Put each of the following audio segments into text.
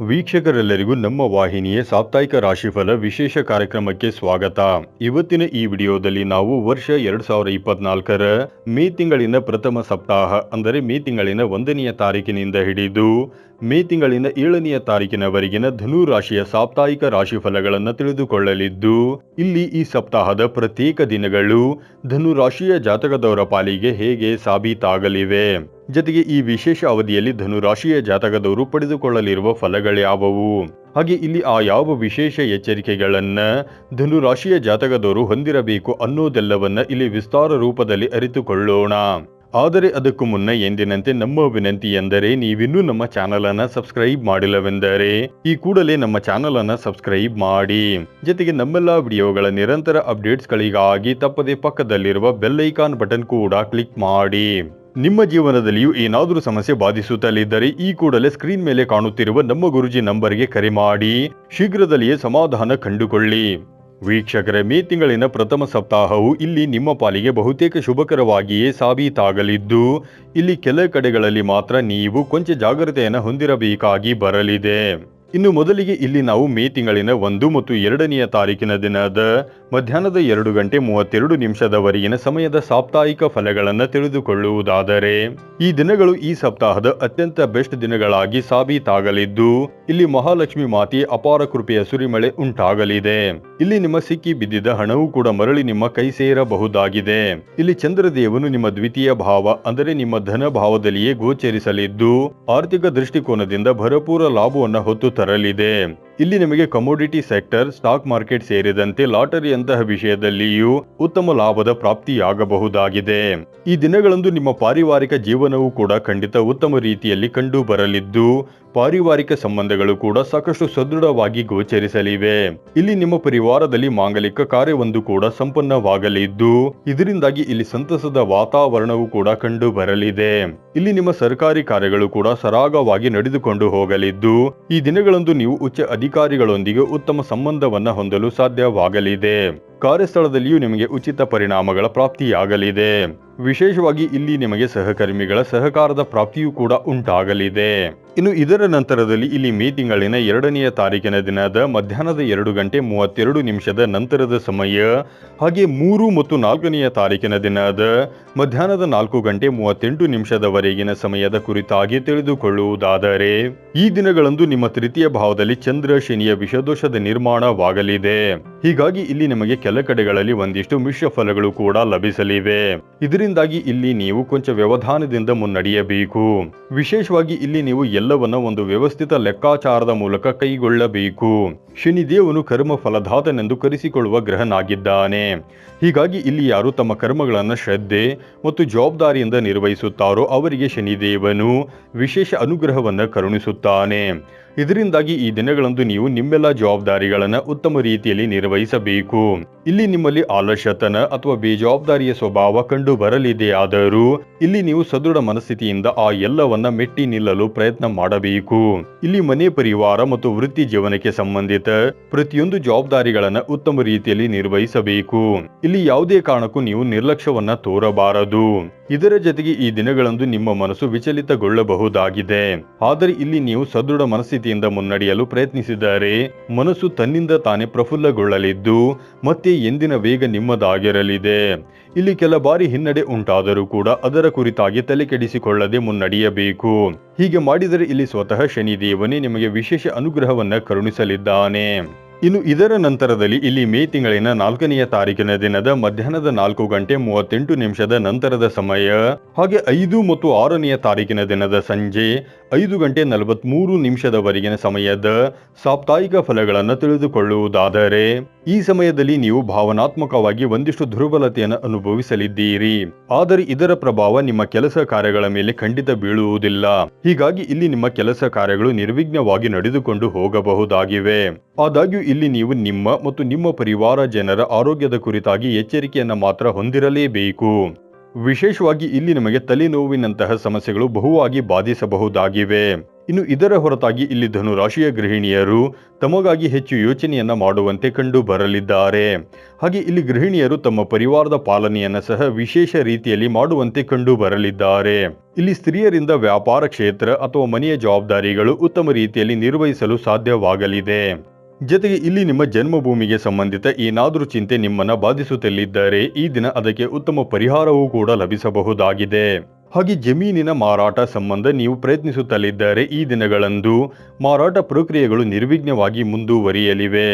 ವೀಕ್ಷಕರೆಲ್ಲರಿಗೂ ನಮ್ಮ ವಾಹಿನಿಯ ಸಾಪ್ತಾಹಿಕ ರಾಶಿಫಲ ವಿಶೇಷ ಕಾರ್ಯಕ್ರಮಕ್ಕೆ ಸ್ವಾಗತ. ಇವತ್ತಿನ ಈ ವಿಡಿಯೋದಲ್ಲಿ ನಾವು ವರ್ಷ ಎರಡು ಸಾವಿರ ಇಪ್ಪತ್ನಾಲ್ಕರ ಮೇ ತಿಂಗಳಿನ ಪ್ರಥಮ ಸಪ್ತಾಹ, ಅಂದರೆ ಮೇ ತಿಂಗಳಿನ ಒಂದನೆಯ ತಾರೀಕಿನಿಂದ ಹಿಡಿದು ಮೇ ತಿಂಗಳಿನ ಏಳನೆಯ ತಾರೀಕಿನವರೆಗಿನ ಧನು ರಾಶಿಯ ಸಾಪ್ತಾಹಿಕ ರಾಶಿಫಲಗಳನ್ನು ತಿಳಿದುಕೊಳ್ಳಲಿದ್ದು, ಇಲ್ಲಿ ಈ ಸಪ್ತಾಹದ ಪ್ರತ್ಯೇಕ ದಿನಗಳು ಧನು ರಾಶಿಯ ಜಾತಕದವರ ಪಾಲಿಗೆ ಹೇಗೆ ಸಾಬೀತಾಗಲಿವೆ. ಜೊತೆಗೆ ಈ ವಿಶೇಷ ಅವಧಿಯಲ್ಲಿ ಧನುರಾಶಿಯ ಜಾತಕದವರು ಪಡೆದುಕೊಳ್ಳಲಿರುವ ಫಲಗಳ್ಯಾವವು ಹಾಗೆ ಇಲ್ಲಿ ಆ ಯಾವ ವಿಶೇಷ ಎಚ್ಚರಿಕೆಗಳನ್ನ ಧನುರಾಶಿಯ ಜಾತಕದವರು ಹೊಂದಿರಬೇಕು ಅನ್ನೋದೆಲ್ಲವನ್ನ ಇಲ್ಲಿ ವಿಸ್ತಾರ ರೂಪದಲ್ಲಿ ಅರಿತುಕೊಳ್ಳೋಣ. ಆದರೆ ಅದಕ್ಕೂ ಮುನ್ನ ಎಂದಿನಂತೆ ನಮ್ಮ ವಿನಂತಿ ಎಂದರೆ ನೀವಿನ್ನೂ ನಮ್ಮ ಚಾನಲ್ ಅನ್ನ ಸಬ್ಸ್ಕ್ರೈಬ್ ಮಾಡಿಲ್ಲವೆಂದರೆ ಈ ಕೂಡಲೇ ನಮ್ಮ ಚಾನಲ್ ಅನ್ನ ಸಬ್ಸ್ಕ್ರೈಬ್ ಮಾಡಿ. ಜೊತೆಗೆ ನಮ್ಮೆಲ್ಲ ವಿಡಿಯೋಗಳ ನಿರಂತರ ಅಪ್ಡೇಟ್ಸ್ಗಳಿಗಾಗಿ ತಪ್ಪದೆ ಪಕ್ಕದಲ್ಲಿರುವ ಬೆಲ್ ಐಕಾನ್ ಬಟನ್ ಕೂಡ ಕ್ಲಿಕ್ ಮಾಡಿ. ನಿಮ್ಮ ಜೀವನದಲ್ಲಿಯೂ ಏನಾದರೂ ಸಮಸ್ಯೆ ಬಾಧಿಸುತ್ತಲಿದ್ದರೆ ಈ ಕೂಡಲೇ ಸ್ಕ್ರೀನ್ ಮೇಲೆ ಕಾಣುತ್ತಿರುವ ನಮ್ಮ ಗುರುಜಿ ನಂಬರ್ಗೆ ಕರೆ ಮಾಡಿ. ಶೀಘ್ರದಲ್ಲಿಯೇ ಸಮಾಧಾನ ಕಂಡುಕೊಳ್ಳಿ. ವೀಕ್ಷಕರ, ಮೇ ತಿಂಗಳಿನ ಪ್ರಥಮ ಸಪ್ತಾಹವು ಇಲ್ಲಿ ನಿಮ್ಮ ಪಾಲಿಗೆ ಬಹುತೇಕ ಶುಭಕರವಾಗಿಯೇ ಸಾಬೀತಾಗಲಿದ್ದು, ಇಲ್ಲಿ ಕೆಲ ಕಡೆಗಳಲ್ಲಿ ಮಾತ್ರ ನೀವು ಕೊಂಚ ಜಾಗ್ರತೆಯನ್ನು ಹೊಂದಿರಬೇಕಾಗಿ ಬರಲಿದೆ. ಇನ್ನು ಮೊದಲಿಗೆ ಇಲ್ಲಿ ನಾವು ಮೇ ತಿಂಗಳಿನ ಒಂದು ಮತ್ತು ಎರಡನೆಯ ತಾರೀಕಿನ ದಿನದ ಮಧ್ಯಾಹ್ನದ ಎರಡು ಗಂಟೆ ಮೂವತ್ತೆರಡು ನಿಮಿಷದವರೆಗಿನ ಸಮಯದ ಸಾಪ್ತಾಹಿಕ ಫಲಗಳನ್ನು ತಿಳಿದುಕೊಳ್ಳುವುದಾದರೆ, ಈ ದಿನಗಳು ಈ ಸಪ್ತಾಹದ ಅತ್ಯಂತ ಬೆಸ್ಟ್ ದಿನಗಳಾಗಿ ಸಾಬೀತಾಗಲಿದ್ದು, ಇಲ್ಲಿ ಮಹಾಲಕ್ಷ್ಮಿ ಮಾತಿ ಅಪಾರ ಕೃಪೆಯ ಸುರಿಮಳೆ ಉಂಟಾಗಲಿದೆ. ಇಲ್ಲಿ ನಿಮ್ಮ ಸಿಕ್ಕಿ ಬಿದ್ದಿದ್ದ ಹಣವೂ ಕೂಡ ಮರಳಿ ನಿಮ್ಮ ಕೈ ಸೇರಬಹುದಾಗಿದೆ. ಇಲ್ಲಿ ಚಂದ್ರದೇವನು ನಿಮ್ಮ ದ್ವಿತೀಯ ಭಾವ, ಅಂದರೆ ನಿಮ್ಮ ಧನ ಭಾವದಲ್ಲಿಯೇ ಗೋಚರಿಸಲಿದ್ದು, ಆರ್ಥಿಕ ದೃಷ್ಟಿಕೋನದಿಂದ ಭರಪೂರ ಲಾಭವನ್ನು ಹೊತ್ತು ತರಲಿದೆ ಇಲ್ಲಿ ನಿಮಗೆ ಕಮೋಡಿಟಿ ಸೆಕ್ಟರ್ ಸ್ಟಾಕ್ ಮಾರ್ಕೆಟ್ ಸೇರಿದಂತೆ ಲಾಟರಿಯಂತಹ ವಿಷಯದಲ್ಲಿಯೂ ಉತ್ತಮ ಲಾಭದ ಪ್ರಾಪ್ತಿಯಾಗಬಹುದಾಗಿದೆ. ಈ ದಿನಗಳಂದು ನಿಮ್ಮ ಪಾರಿವಾರಿಕ ಜೀವನವು ಕೂಡ ಖಂಡಿತ ಉತ್ತಮ ರೀತಿಯಲ್ಲಿ ಕಂಡು ಬರಲಿದ್ದು, ಪಾರಿವಾರಿಕ ಸಂಬಂಧಗಳು ಕೂಡ ಸಾಕಷ್ಟು ಸದೃಢವಾಗಿ ಗೋಚರಿಸಲಿವೆ. ಇಲ್ಲಿ ನಿಮ್ಮ ಪರಿವಾರದಲ್ಲಿ ಮಾಂಗಲಿಕ ಕಾರ್ಯವೊಂದು ಕೂಡ ಸಂಪನ್ನವಾಗಲಿದ್ದು, ಇದರಿಂದಾಗಿ ಇಲ್ಲಿ ಸಂತಸದ ವಾತಾವರಣವೂ ಕೂಡ ಕಂಡು ಬರಲಿದೆ. ಇಲ್ಲಿ ನಿಮ್ಮ ಸರ್ಕಾರಿ ಕಾರ್ಯಗಳು ಕೂಡ ಸರಾಗವಾಗಿ ನಡೆದುಕೊಂಡು ಹೋಗಲಿದ್ದು, ಈ ದಿನಗಳಂದು ನೀವು ಉಚ್ಚ ಅಧಿಕಾರಿಗಳೊಂದಿಗೆ ಉತ್ತಮ ಸಂಬಂಧವನ್ನು ಹೊಂದಲು ಸಾಧ್ಯವಾಗಲಿದೆ. ಕಾರ್ಯಸ್ಥಳದಲ್ಲಿಯೂ ನಿಮಗೆ ಉಚಿತ ಪರಿಣಾಮಗಳ ಪ್ರಾಪ್ತಿಯಾಗಲಿದೆ. ವಿಶೇಷವಾಗಿ ಇಲ್ಲಿ ನಿಮಗೆ ಸಹಕರ್ಮಿಗಳ ಸಹಕಾರದ ಪ್ರಾಪ್ತಿಯೂ ಕೂಡ ಉಂಟಾಗಲಿದೆ. ಇನ್ನು ಇದರ ನಂತರದಲ್ಲಿ ಇಲ್ಲಿ ಮೇ ತಿಂಗಳಿನ ಎರಡನೆಯ ತಾರೀಕಿನ ದಿನದ ಮಧ್ಯಾಹ್ನದ ಎರಡು ಗಂಟೆ ಮೂವತ್ತೆರಡು ನಿಮಿಷದ ನಂತರದ ಸಮಯ, ಹಾಗೆ ಮೂರು ಮತ್ತು ನಾಲ್ಕನೆಯ ತಾರೀಕಿನ ದಿನದ ಮಧ್ಯಾಹ್ನದ ನಾಲ್ಕು ಗಂಟೆ ಮೂವತ್ತೆಂಟು ನಿಮಿಷದವರೆಗಿನ ಸಮಯದ ಕುರಿತಾಗಿ ತಿಳಿದುಕೊಳ್ಳುವುದಾದರೆ, ಈ ದಿನಗಳಂದು ನಿಮ್ಮ ತೃತೀಯ ಭಾವದಲ್ಲಿ ಚಂದ್ರ ಶನಿಯ ವಿಷದೋಷದ ನಿರ್ಮಾಣವಾಗಲಿದೆ. ಹೀಗಾಗಿ ಇಲ್ಲಿ ನಿಮಗೆ ಕೆಲ ಕಡೆಗಳಲ್ಲಿ ಒಂದಿಷ್ಟು ಮಿಶ್ರ ಫಲಗಳು ಕೂಡ ಲಭಿಸಲಿವೆ. ಇದರಿಂದಾಗಿ ಇಲ್ಲಿ ನೀವು ಕೊಂಚ ವ್ಯವಧಾನದಿಂದ ಮುನ್ನಡೆಯಬೇಕು. ವಿಶೇಷವಾಗಿ ಇಲ್ಲಿ ನೀವು ಎಲ್ಲವನ್ನ ಒಂದು ವ್ಯವಸ್ಥಿತ ಲೆಕ್ಕಾಚಾರದ ಮೂಲಕ ಕೈಗೊಳ್ಳಬೇಕು. ಶನಿದೇವನು ಕರ್ಮ ಫಲದಾತನೆಂದು ಕರೆಸಿಕೊಳ್ಳುವ ಗ್ರಹನಾಗಿದ್ದಾನೆ. ಹೀಗಾಗಿ ಇಲ್ಲಿ ಯಾರು ತಮ್ಮ ಕರ್ಮಗಳನ್ನು ಶ್ರದ್ಧೆ ಮತ್ತು ಜವಾಬ್ದಾರಿಯಿಂದ ನಿರ್ವಹಿಸುತ್ತಾರೋ ಅವರಿಗೆ ಶನಿದೇವನು ವಿಶೇಷ ಅನುಗ್ರಹವನ್ನು ಕರುಣಿಸುತ್ತಾನೆ. ಇದರಿಂದಾಗಿ ಈ ದಿನಗಳಂದು ನೀವು ನಿಮ್ಮೆಲ್ಲ ಜವಾಬ್ದಾರಿಗಳನ್ನು ಉತ್ತಮ ರೀತಿಯಲ್ಲಿ ನಿರ್ವಹಿಸಬೇಕು. ಇಲ್ಲಿ ನಿಮ್ಮಲ್ಲಿ ಆಲಸ್ಯತನ ಅಥವಾ ಬೇಜವಾಬ್ದಾರಿಯ ಸ್ವಭಾವ ಕಂಡು ಬರಲಿದೆಯಾದರೂ ಇಲ್ಲಿ ನೀವು ಸದೃಢ ಮನಸ್ಥಿತಿಯಿಂದ ಆ ಎಲ್ಲವನ್ನ ಮೆಟ್ಟಿ ನಿಲ್ಲಲು ಪ್ರಯತ್ನ ಮಾಡಬೇಕು. ಇಲ್ಲಿ ಮನೆ ಪರಿವಾರ ಮತ್ತು ವೃತ್ತಿ ಜೀವನಕ್ಕೆ ಸಂಬಂಧಿತ ಪ್ರತಿಯೊಂದು ಜವಾಬ್ದಾರಿಗಳನ್ನ ಉತ್ತಮ ರೀತಿಯಲ್ಲಿ ನಿರ್ವಹಿಸಬೇಕು. ಇಲ್ಲಿ ಯಾವುದೇ ಕಾರಣಕ್ಕೂ ನೀವು ನಿರ್ಲಕ್ಷ್ಯವನ್ನ ತೋರಬಾರದು. ಇದರ ಜೊತೆಗೆ ಈ ದಿನಗಳಂದು ನಿಮ್ಮ ಮನಸ್ಸು ವಿಚಲಿತಗೊಳ್ಳಬಹುದಾಗಿದೆ. ಆದರೆ ಇಲ್ಲಿ ನೀವು ಸದೃಢ ಮನಸ್ಥಿತಿಯಿಂದ ಮುನ್ನಡೆಯಲು ಪ್ರಯತ್ನಿಸಿದರೆ ಮನಸ್ಸು ತನ್ನಿಂದ ತಾನೇ ಪ್ರಫುಲ್ಲಗೊಳ್ಳಲಿದ್ದು, ಮತ್ತೆ ಎಂದಿನ ವೇಗ ನಿಮ್ಮದಾಗಿರಲಿದೆ. ಇಲ್ಲಿ ಕೆಲ ಬಾರಿ ಹಿನ್ನಡೆ ಉಂಟಾದರೂ ಕೂಡ ಅದರ ಕುರಿತಾಗಿ ತಲೆ ಕೆಡಿಸಿಕೊಳ್ಳದೆ ಮುನ್ನಡೆಯಬೇಕು. ಹೀಗೆ ಮಾಡಿದರೆ ಇಲ್ಲಿ ಸ್ವತಃ ಶನಿದೇವನೇ ನಿಮಗೆ ವಿಶೇಷ ಅನುಗ್ರಹವನ್ನ ಕರುಣಿಸಲಿದ್ದಾನೆ. ಇನ್ನು ಇದರ ನಂತರದಲ್ಲಿ ಇಲ್ಲಿ ಮೇ ತಿಂಗಳಿನ ನಾಲ್ಕನೆಯ ತಾರೀಕಿನ ದಿನದ ಮಧ್ಯಾಹ್ನದ ನಾಲ್ಕು ಗಂಟೆ ಮೂವತ್ತೆಂಟು ನಿಮಿಷದ ನಂತರದ ಸಮಯ, ಹಾಗೆ ಐದು ಮತ್ತು ಆರನೆಯ ತಾರೀಕಿನ ದಿನದ ಸಂಜೆ ಐದು ಗಂಟೆ ನಲವತ್ಮೂರು ನಿಮಿಷದವರೆಗಿನ ಸಮಯದ ಸಾಪ್ತಾಹಿಕ ಫಲಗಳನ್ನು ತಿಳಿದುಕೊಳ್ಳುವುದಾದರೆ, ಈ ಸಮಯದಲ್ಲಿ ನೀವು ಭಾವನಾತ್ಮಕವಾಗಿ ಒಂದಿಷ್ಟು ದುರ್ಬಲತೆಯನ್ನು ಅನುಭವಿಸಲಿದ್ದೀರಿ. ಆದರೆ ಇದರ ಪ್ರಭಾವ ನಿಮ್ಮ ಕೆಲಸ ಕಾರ್ಯಗಳ ಮೇಲೆ ಖಂಡಿತ ಬೀಳುವುದಿಲ್ಲ. ಹೀಗಾಗಿ ಇಲ್ಲಿ ನಿಮ್ಮ ಕೆಲಸ ಕಾರ್ಯಗಳು ನಿರ್ವಿಘ್ನವಾಗಿ ನಡೆದುಕೊಂಡು ಹೋಗಬಹುದಾಗಿವೆ. ಆದಾಗ್ಯೂ ಇಲ್ಲಿ ನೀವು ನಿಮ್ಮ ಮತ್ತು ನಿಮ್ಮ ಪರಿವಾರ ಜನರ ಆರೋಗ್ಯದ ಕುರಿತಾಗಿ ಎಚ್ಚರಿಕೆಯನ್ನು ಮಾತ್ರ ಹೊಂದಿರಲೇಬೇಕು. ವಿಶೇಷವಾಗಿ ಇಲ್ಲಿ ನಿಮಗೆ ತಲೆನೋವಿನಂತಹ ಸಮಸ್ಯೆಗಳು ಬಹುವಾಗಿ ಬಾಧಿಸಬಹುದಾಗಿವೆ. ಇನ್ನು ಇದರ ಹೊರತಾಗಿ ಇಲ್ಲಿ ಧನುರಾಶಿಯ ಗೃಹಿಣಿಯರು ತಮಗಾಗಿ ಹೆಚ್ಚು ಯೋಚನೆಯನ್ನ ಮಾಡುವಂತೆ ಕಂಡು ಬರಲಿದ್ದಾರೆ. ಹಾಗೆ ಇಲ್ಲಿ ಗೃಹಿಣಿಯರು ತಮ್ಮ ಪರಿವಾರದ ಪಾಲನೆಯನ್ನ ಸಹ ವಿಶೇಷ ರೀತಿಯಲ್ಲಿ ಮಾಡುವಂತೆ ಕಂಡು ಬರಲಿದ್ದಾರೆ. ಇಲ್ಲಿ ಸ್ತ್ರೀಯರಿಂದ ವ್ಯಾಪಾರ ಕ್ಷೇತ್ರ ಅಥವಾ ಮನೆಯ ಜವಾಬ್ದಾರಿಗಳು ಉತ್ತಮ ರೀತಿಯಲ್ಲಿ ನಿರ್ವಹಿಸಲು ಸಾಧ್ಯವಾಗಲಿದೆ. ಜೊತೆಗೆ ಇಲ್ಲಿ ನಿಮ್ಮ ಜನ್ಮಭೂಮಿಗೆ ಸಂಬಂಧಿತ ಏನಾದರೂ ಚಿಂತೆ ನಿಮ್ಮನ್ನು ಬಾಧಿಸುತ್ತಲಿದ್ದರೆ ಈ ದಿನ ಅದಕ್ಕೆ ಉತ್ತಮ ಪರಿಹಾರವೂ ಕೂಡ ಲಭಿಸಬಹುದಾಗಿದೆ. ಹಾಗೆ ಜಮೀನಿನ ಮಾರಾಟ ಸಂಬಂಧ ನೀವು ಪ್ರಯತ್ನಿಸುತ್ತಲಿದ್ದರೆ ಈ ದಿನಗಳಂದು ಮಾರಾಟ ಪ್ರಕ್ರಿಯೆಗಳು ನಿರ್ವಿಘ್ನವಾಗಿ ಮುಂದುವರಿಯಲಿವೆ.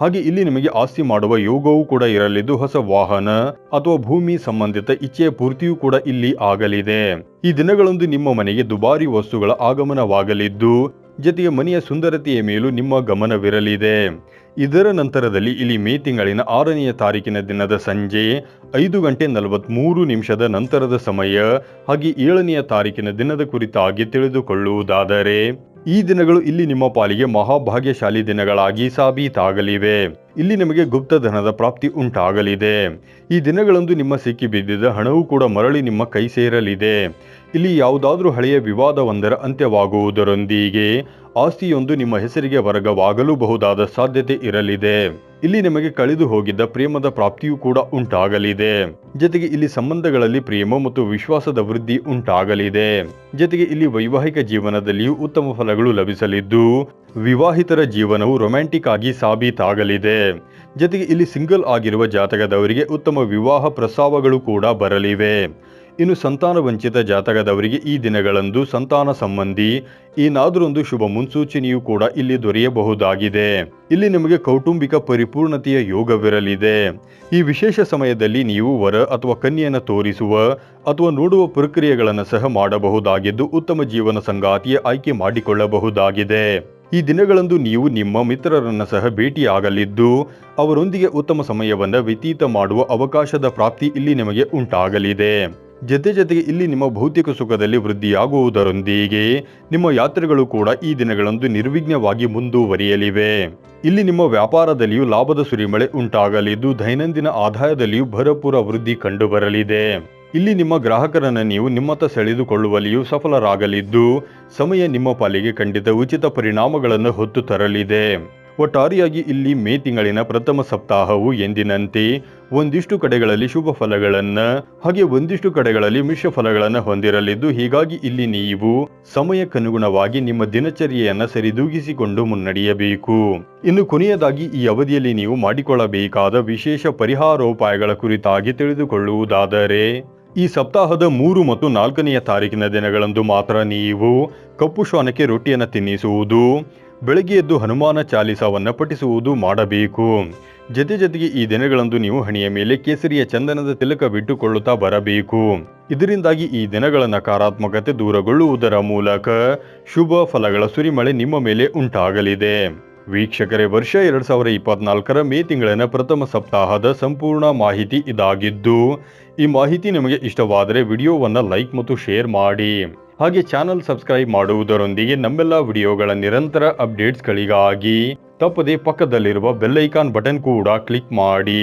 ಹಾಗೆ ಇಲ್ಲಿ ನಿಮಗೆ ಆಸ್ತಿ ಮಾಡುವ ಯೋಗವೂ ಕೂಡ ಇರಲಿದ್ದು ಹೊಸ ವಾಹನ ಅಥವಾ ಭೂಮಿ ಸಂಬಂಧಿತ ಇಚ್ಛೆಯ ಪೂರ್ತಿಯೂ ಕೂಡ ಇಲ್ಲಿ ಆಗಲಿದೆ. ಈ ದಿನಗಳಂದು ನಿಮ್ಮ ಮನೆಗೆ ದುಬಾರಿ ವಸ್ತುಗಳ ಆಗಮನವಾಗಲಿದ್ದು ಜೊತೆಗೆ ಮನೆಯ ಸುಂದರತೆಯ ಮೇಲೂ ನಿಮ್ಮ ಗಮನವಿರಲಿದೆ. ಇದರ ನಂತರದಲ್ಲಿ ಇಲ್ಲಿ ಮೇ ತಿಂಗಳಿನ ಆರನೆಯ ತಾರೀಕಿನ ದಿನದ ಸಂಜೆ ಐದು ಗಂಟೆ ನಲವತ್ತ್ಮೂರು ನಿಮಿಷದ ನಂತರದ ಸಮಯ ಹಾಗೆ ಏಳನೆಯ ತಾರೀಕಿನ ದಿನದ ಕುರಿತಾಗಿ ತಿಳಿದುಕೊಳ್ಳುವುದಾದರೆ, ಈ ದಿನಗಳು ಇಲ್ಲಿ ನಿಮ್ಮ ಪಾಲಿಗೆ ಮಹಾಭಾಗ್ಯಶಾಲಿ ದಿನಗಳಾಗಿ ಸಾಬೀತಾಗಲಿವೆ. ಇಲ್ಲಿ ನಿಮಗೆ ಗುಪ್ತಧನದ ಪ್ರಾಪ್ತಿ ಉಂಟಾಗಲಿದೆ. ಈ ದಿನಗಳಂದು ನಿಮ್ಮ ಸಿಕ್ಕಿ ಬಿದ್ದಿದ್ದ ಹಣವೂ ಕೂಡ ಮರಳಿ ನಿಮ್ಮ ಕೈ ಸೇರಲಿದೆ. ಇಲ್ಲಿ ಯಾವುದಾದ್ರೂ ಹಳೆಯ ವಿವಾದವೊಂದರ ಅಂತ್ಯವಾಗುವುದರೊಂದಿಗೆ ಆಸ್ತಿಯೊಂದು ನಿಮ್ಮ ಹೆಸರಿಗೆ ವರ್ಗವಾಗಲೂಬಹುದಾದ ಸಾಧ್ಯತೆ ಇರಲಿದೆ. ಇಲ್ಲಿ ನಿಮಗೆ ಕಳೆದು ಹೋಗಿದ್ದ ಪ್ರೇಮದ ಪ್ರಾಪ್ತಿಯೂ ಕೂಡ ಉಂಟಾಗಲಿದೆ. ಜೊತೆಗೆ ಇಲ್ಲಿ ಸಂಬಂಧಗಳಲ್ಲಿ ಪ್ರೇಮ ಮತ್ತು ವಿಶ್ವಾಸದ ವೃದ್ಧಿ ಉಂಟಾಗಲಿದೆ. ಜೊತೆಗೆ ಇಲ್ಲಿ ವೈವಾಹಿಕ ಜೀವನದಲ್ಲಿಯೂ ಉತ್ತಮ ಫಲಗಳು ಲಭಿಸಲಿದ್ದು, ವಿವಾಹಿತರ ಜೀವನವು ರೊಮ್ಯಾಂಟಿಕ್ ಆಗಿ ಸಾಬೀತಾಗಲಿದೆ. ಜೊತೆಗೆ ಇಲ್ಲಿ ಸಿಂಗಲ್ ಆಗಿರುವ ಜಾತಕದವರಿಗೆ ಉತ್ತಮ ವಿವಾಹ ಪ್ರಸ್ತಾವಗಳು ಕೂಡ ಬರಲಿವೆ. ಇನ್ನು ಸಂತಾನ ವಂಚಿತ ಜಾತಕದವರಿಗೆ ಈ ದಿನಗಳಂದು ಸಂತಾನ ಸಂಬಂಧಿ ಏನಾದರೊಂದು ಶುಭ ಮುನ್ಸೂಚನೆಯೂ ಕೂಡ ಇಲ್ಲಿ ದೊರೆಯಬಹುದಾಗಿದೆ. ಇಲ್ಲಿ ನಿಮಗೆ ಕೌಟುಂಬಿಕ ಪರಿಪೂರ್ಣತೆಯ ಯೋಗವಿರಲಿದೆ. ಈ ವಿಶೇಷ ಸಮಯದಲ್ಲಿ ನೀವು ವರ ಅಥವಾ ಕನ್ಯೆಯನ್ನು ತೋರಿಸುವ ಅಥವಾ ನೋಡುವ ಪ್ರಕ್ರಿಯೆಗಳನ್ನು ಸಹ ಮಾಡಬಹುದಾಗಿದ್ದು ಉತ್ತಮ ಜೀವನ ಸಂಗಾತಿಯ ಆಯ್ಕೆ ಮಾಡಿಕೊಳ್ಳಬಹುದಾಗಿದೆ. ಈ ದಿನಗಳಂದು ನೀವು ನಿಮ್ಮ ಮಿತ್ರರನ್ನು ಸಹ ಭೇಟಿಯಾಗಲಿದ್ದು, ಅವರೊಂದಿಗೆ ಉತ್ತಮ ಸಮಯವನ್ನು ವ್ಯತೀತ ಮಾಡುವ ಅವಕಾಶದ ಪ್ರಾಪ್ತಿ ಇಲ್ಲಿ ನಿಮಗೆ ಉಂಟಾಗಲಿದೆ. ಜೊತೆ ಜೊತೆಗೆ ಇಲ್ಲಿ ನಿಮ್ಮ ಭೌತಿಕ ಸುಖದಲ್ಲಿ ವೃದ್ಧಿಯಾಗುವುದರೊಂದಿಗೆ ನಿಮ್ಮ ಯಾತ್ರೆಗಳು ಕೂಡ ಈ ದಿನಗಳಂದು ನಿರ್ವಿಘ್ನವಾಗಿ ಮುಂದುವರಿಯಲಿವೆ. ಇಲ್ಲಿ ನಿಮ್ಮ ವ್ಯಾಪಾರದಲ್ಲಿಯೂ ಲಾಭದ ಸುರಿಮಳೆ ಉಂಟಾಗಲಿದ್ದು, ದೈನಂದಿನ ಆದಾಯದಲ್ಲಿಯೂ ಭರಪೂರ ವೃದ್ಧಿ ಕಂಡುಬರಲಿದೆ. ಇಲ್ಲಿ ನಿಮ್ಮ ಗ್ರಾಹಕರನ್ನು ನೀವು ನಿಮ್ಮತ್ತ ಸೆಳೆದುಕೊಳ್ಳುವಲ್ಲಿಯೂ ಸಫಲರಾಗಲಿದ್ದು, ಸಮಯ ನಿಮ್ಮ ಪಾಲಿಗೆ ಖಂಡಿತ ಉಚಿತ ಪರಿಣಾಮಗಳನ್ನು ಹೊತ್ತು ತರಲಿದೆ. ಒಟ್ಟಾರೆಯಾಗಿ ಇಲ್ಲಿ ಮೇ ತಿಂಗಳಿನ ಪ್ರಥಮ ಸಪ್ತಾಹವು ಎಂದಿನಂತೆ ಒಂದಿಷ್ಟು ಕಡೆಗಳಲ್ಲಿ ಶುಭ ಫಲಗಳನ್ನು ಹಾಗೆ ಒಂದಿಷ್ಟು ಕಡೆಗಳಲ್ಲಿ ಮಿಶ್ರ ಫಲಗಳನ್ನ ಹೊಂದಿರಲಿದ್ದು, ಹೀಗಾಗಿ ಇಲ್ಲಿ ನೀವು ಸಮಯಕ್ಕನುಗುಣವಾಗಿ ನಿಮ್ಮ ದಿನಚರ್ಯೆಯನ್ನ ಸರಿದೂಗಿಸಿಕೊಂಡು ಮುನ್ನಡೆಯಬೇಕು. ಇನ್ನು ಕೊನೆಯದಾಗಿ ಈ ಅವಧಿಯಲ್ಲಿ ನೀವು ಮಾಡಿಕೊಳ್ಳಬೇಕಾದ ವಿಶೇಷ ಪರಿಹಾರೋಪಾಯಗಳ ಕುರಿತಾಗಿ ತಿಳಿದುಕೊಳ್ಳುವುದಾದರೆ, ಈ ಸಪ್ತಾಹದ ಮೂರು ಮತ್ತು ನಾಲ್ಕನೆಯ ತಾರೀಕಿನ ದಿನಗಳಂದು ಮಾತ್ರ ನೀವು ಕಪ್ಪು ಶ್ವಾನಕ್ಕೆ ರೊಟ್ಟಿಯನ್ನು ತಿನ್ನಿಸುವುದು ಬೆಳಗ್ಗೆ ಎದ್ದು ಹನುಮಾನ ಚಾಲಿಸವನ್ನ ಪಠಿಸುವುದು ಮಾಡಬೇಕು. ಜೊತೆ ಜೊತೆಗೆ ಈ ದಿನಗಳಂದು ನೀವು ಹಣಿಯ ಮೇಲೆ ಕೇಸರಿಯ ಚಂದನದ ತಿಲಕ ಬಿಟ್ಟುಕೊಳ್ಳುತ್ತಾ ಬರಬೇಕು. ಇದರಿಂದಾಗಿ ಈ ದಿನಗಳ ನಕಾರಾತ್ಮಕತೆ ದೂರಗೊಳ್ಳುವುದರ ಮೂಲಕ ಶುಭ ಫಲಗಳ ಸುರಿಮಳೆ ನಿಮ್ಮ ಮೇಲೆ ಉಂಟಾಗಲಿದೆ. ವೀಕ್ಷಕರೇ, ವರ್ಷ ಎರಡು ಸಾವಿರ ಇಪ್ಪತ್ನಾಲ್ಕರ ಮೇ ತಿಂಗಳಿನ ಪ್ರಥಮ ಸಪ್ತಾಹದ ಸಂಪೂರ್ಣ ಮಾಹಿತಿ ಇದಾಗಿದ್ದು, ಈ ಮಾಹಿತಿ ನಿಮಗೆ ಇಷ್ಟವಾದರೆ ವಿಡಿಯೋವನ್ನು ಲೈಕ್ ಮತ್ತು ಶೇರ್ ಮಾಡಿ. ಹಾಗೆ ಚಾನಲ್ ಸಬ್ಸ್ಕ್ರೈಬ್ ಮಾಡುವುದರೊಂದಿಗೆ ನಮ್ಮೆಲ್ಲ ವಿಡಿಯೋಗಳ ನಿರಂತರ ಅಪ್ಡೇಟ್ಸ್ಗಳಿಗಾಗಿ ತಪ್ಪದೆ ಪಕ್ಕದಲ್ಲಿರುವ ಬೆಲ್ಲೈಕಾನ್ ಬಟನ್ ಕೂಡ ಕ್ಲಿಕ್ ಮಾಡಿ.